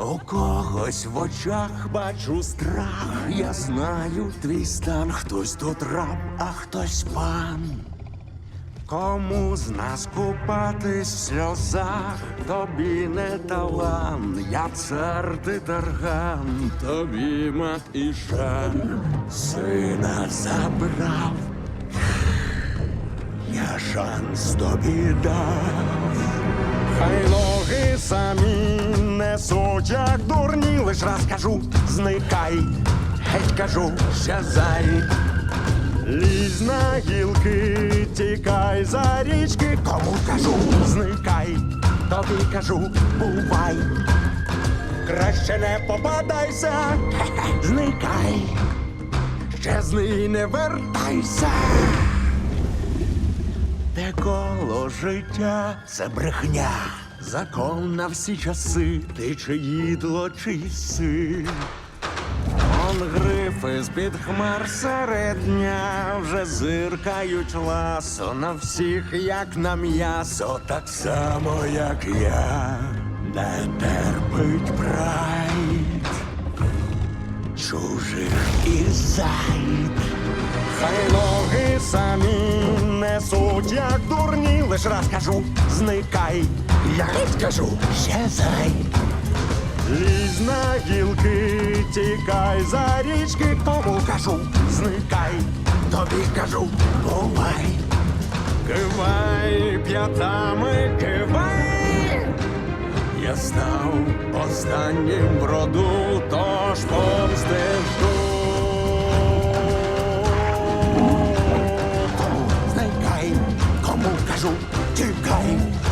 У когось в очах бачу страх, я знаю твій стан, хтось тут раб, а хтось пан. Кому з нас купатись в сльозах, тобі не талант, я цар ти тобі мат і шах, сина забрав, я шанс тобі дав. Хай ноги самі. Несуть, як дурні, лиш раз кажу, зникай, геть кажу, щезай. Лізь на гілки, тікай за річки, кому кажу, зникай, тобі кажу, бувай. Краще не попадайся, зникай, щезни і не вертайся. Те коло життя? Це брехня, закон на всі часи, ти чи їдло, чи син. Он грифи з-під хмар серед дня вже зиркають ласо на всіх, як на м'ясо, так само, як я, не терпить прайд чужих і зайд. Хай ноги самі несуть, як дурні, лиш раз кажу, зникай, я геть кажу, щезай. Лізь на гілки, тікай за річки, кому кажу, зникай, тобі кажу, бувай. Кивай п'ятами, кивай. Я став останнім роду, тож помсти Also, keep going.